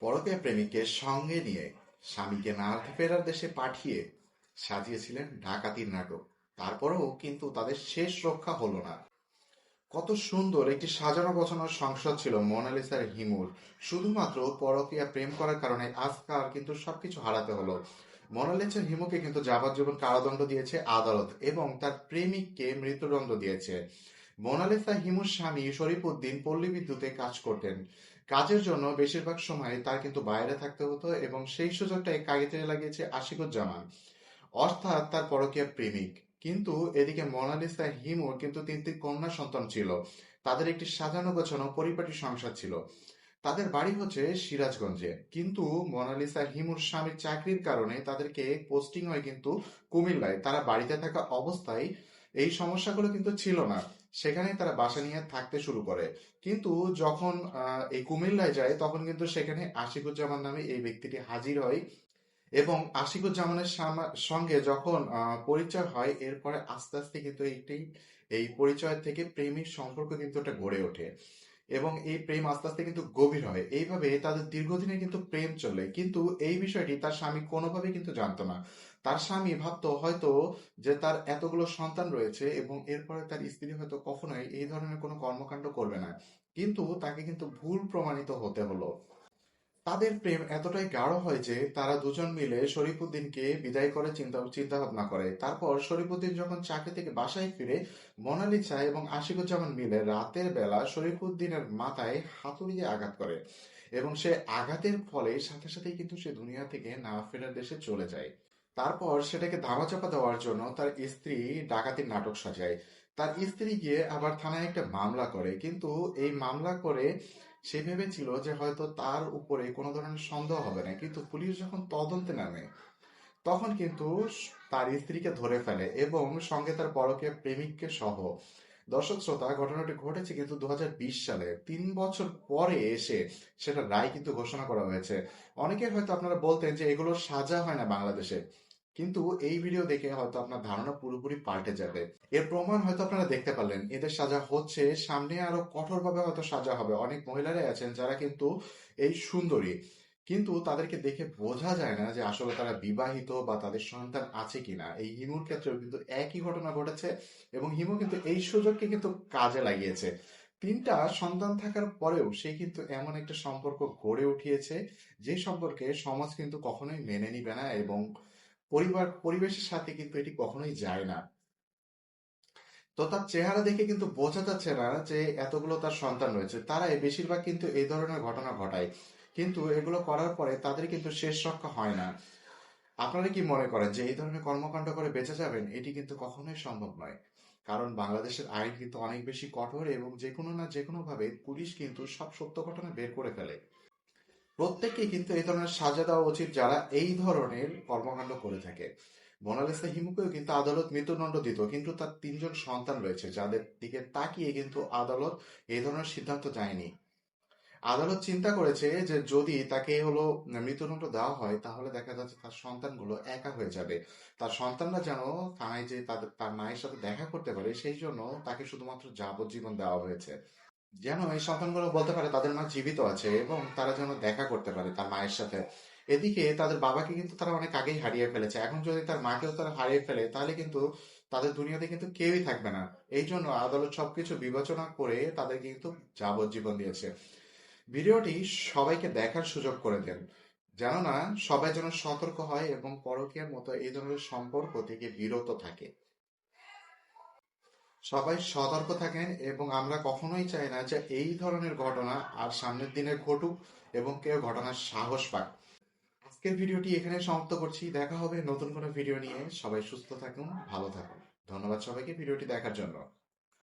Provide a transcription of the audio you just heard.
পরকীয়া প্রেমিককে সঙ্গে নিয়ে স্বামীকে নার্থ ফেরার দেশে পাঠিয়ে সাজিয়েছিলেন ডাকাতির নাটক। তারপরেও কিন্তু তাদের শেষ রক্ষা হলো না। কত সুন্দর একটি সাজানো গোছানোর সংসার ছিল মোনালিসার হিমুর। শুধুমাত্র পরকীয়া প্রেম করার কারণে আজকাল কিন্তু সবকিছু হারাতে হলো। মোনালিসার হিমুকে কিন্তু যাবজ্জীবন কারাদণ্ড দিয়েছে আদালত এবং তার প্রেমিককে মৃত্যুদণ্ড দিয়েছে। মোনালিসা হিমুর স্বামী শরীফ উদ্দিন পল্লী বিদ্যুতে কাজ করতেন। কাজের জন্য বেশিরভাগ সময় তার কিন্তু বাইরে থাকতে হতো এবং সেই সুযোগটাই কাগিতে লাগিয়েছে আশিকুজ্জামান। অর্থাৎ তার পরকীয়া প্রেমিক। কিন্তু এদিকে মোনালিসা হিমুর কিন্তু তিনটি কন্যা সন্তান ছিল। তাদের একটি সাজানো গোছানো পরিপাটি সংসার ছিল। তাদের বাড়ি হচ্ছে সিরাজগঞ্জে। কিন্তু মোনালিসা হিমুর স্বামীর চাকরির কারণে তাদেরকে পোস্টিং হয় কিন্তু কুমিল্লায়, তারা বাড়িতে থাকা অবস্থায় এই সমস্যাগুলো কিন্তু ছিল না। সেখানে তারা বাসা নিয়ে থাকতে শুরু করে। কিন্তু যখন এই কুমিল্লায় যায়, তখন কিন্তু সেখানে আশিকুজ্জামান নামে এই ব্যক্তিটি হাজির হয় এবং আশিকুজ্জামানের সঙ্গে যখন পরিচয় হয়, এরপরে আস্তে আস্তে কিন্তু এইটি এই পরিচয় থেকে প্রেমের সম্পর্ক কিন্তু একটা গড়ে ওঠে এবং এই প্রেম আস্তে আস্তে কিন্তু গভীর হয়। এইভাবে তাদের দীর্ঘদিনে কিন্তু প্রেম চলে। কিন্তু এই বিষয়টি তার স্বামী কোনোভাবেই কিন্তু জানতো না। তার স্বামী ভাবতো হয়তো যে তার এতগুলো সন্তান রয়েছে এবং এরপরে তার স্ত্রী হয়তো কখনোই এই ধরনের কোনো কর্মকাণ্ড করবে না। কিন্তু তাকে কিন্তু ভুল প্রমাণিত হতে হলো। তাদের প্রেম এতটাই গাঢ় হয় যে তারা দুজন মিলে শরীফুদ্দিনকে বিদায় করে চিন্তা চিন্তা ভাবনা করে। তারপর শরীফুদ্দিন যখন চাকরি থেকে বাসায় ফিরে, মোনালিসা এবং আশিকুজ্জামান মিলে রাতের বেলা শরীফুদ্দিনের মাথায় হাতুড়ি দিয়ে আঘাত করে এবং সে আঘাতের ফলে সাথে সাথেই কিন্তু সে দুনিয়া থেকে না ফেরার দেশে চলে যায়। তারপর সেটাকে ধামাচাপা দেওয়ার জন্য তার স্ত্রী ডাকাতির নাটক সাজায়। তার স্ত্রী গিয়ে আবার থানায় একটা মামলা করে, কিন্তু এই মামলা করে সে ভেবেছিল যে হয়তো তার উপরে কোনো ধরনের সন্দেহ হবে না, কিন্তু পুলিশ যখন তদন্তে নামে, তখন কিন্তু তার স্ত্রীকে ধরে ফেলে এবং সঙ্গে তার পরকীয়া প্রেমিককে সহ। দর্শক শ্রোতা, ঘটনাটি ঘটেছে কিন্তু দু হাজার বিশ সালে। তিন বছর পরে এসে সেটা রায় কিন্তু ঘোষণা করা হয়েছে। অনেকে হয়তো আপনারা বলতেন যে এগুলো সাজা হয় না বাংলাদেশে। কিন্তু এই ভিডিও দেখে হয়তো আপনার ধারণা পুরোপুরি পাল্টে যাবে। এর প্রমাণ হয়তো আপনারা দেখতে পারলেন। এদের সাজা হচ্ছে, সামনে আরও কঠোরভাবে হয়তো সাজা হবে। অনেক মহিলারাই আছেন যারা কিন্তু এই সুন্দরী। কিন্তু তাদেরকে দেখে বোঝা যায় না যে আসলে তারা বিবাহিত বা তাদের সন্তান আছে কিনা। এই হিমুর ক্ষেত্রেও কিন্তু একই ঘটনা ঘটেছে এবং হিমু কিন্তু এই সুযোগকে কিন্তু কাজে লাগিয়েছে। তিনটা সন্তান থাকার পরেও সে কিন্তু এমন একটা সম্পর্ক গড়ে উঠিয়েছে, যে সম্পর্কে সমাজ কিন্তু কখনোই মেনে নিবে না এবং পরিবার, পরিবেশের সাথে কিন্তু এটি কখনোই যায় না। তো তার চেহারা দেখে কিন্তু বোঝা যাচ্ছে না যে এতগুলো তার সন্তান রয়েছে। তারাই বেশিরভাগ কিন্তু এই ধরনের ঘটনা ঘটায়। কিন্তু এগুলো করার পরে তাদের কিন্তু শেষ রক্ষা হয় না। আপনারা কি মনে করেন যে এই ধরনের কর্মকাণ্ড করে বেঁচে যাবেন? এটি কিন্তু কখনোই সম্ভব নয়। কারণ বাংলাদেশের আইন কিন্তু অনেক বেশি কঠোর এবং যে কোনো না যে কোনো ভাবে পুলিশ কিন্তু সব সত্য ঘটনা বের করে ফেলে। প্রত্যেককেই কিন্তু এই ধরনের সাজা দেওয়া উচিত যারা এই ধরনের কর্মকাণ্ড করে থাকে। মোনালিসা হিমুকেও কিন্তু আদালত মৃত্যুদণ্ড দিত, কিন্তু তার তিনজন সন্তান রয়েছে যাদের দিকে তাকিয়ে কিন্তু আদালত এই ধরনের সিদ্ধান্ত যায়নি আদালত চিন্তা করেছে যে যদি তাকে হলো মৃত্যুদণ্ড দেওয়া হয়, তাহলে দেখা যাচ্ছে তার সন্তানগুলো একা হয়ে যাবে। তার সন্তানরা যেন থানায় যে তাদের, তার মায়ের সাথে দেখা করতে পারে, সেই জন্য তাকে শুধুমাত্র যাবজ্জীবন দেওয়া হয়েছে। যেন এই সন্তানগুলো বলতে পারে তাদের মা জীবিত আছে এবং তারা যেন দেখা করতে পারে তার মায়ের সাথে। এদিকে তাদের বাবাকে কিন্তু তারা অনেক আগেই হারিয়ে ফেলেছে। এখন যদি তার মাকেও তারা হারিয়ে ফেলে, তাহলে কিন্তু তাদের দুনিয়াতে কিন্তু কেউই থাকবে না। এই জন্য আদালত সবকিছু বিবেচনা করে তাদের কিন্তু যাবজ্জীবন দিয়েছে। ভিডিওটি সবাইকে দেখার সুযোগ করে দেন। যেন না সবাই যেন সতর্ক হয় এবং পরকীয়ার মতো এই ধরনের সম্পর্ক থেকে বিরত থাকে। সবাই সতর্ক থাকেন এবং আমরা কখনোই চাই না যে এই ধরনের ঘটনা আর সামনের দিনে ঘটুক এবং কেউ ঘটনার সাহস পাক। আজকের ভিডিওটি এখানে সমাপ্ত করছি। দেখা হবে নতুন কোনো ভিডিও নিয়ে। সবাই সুস্থ থাকুন, ভালো থাকুন। ধন্যবাদ সবাইকে ভিডিওটি দেখার জন্য।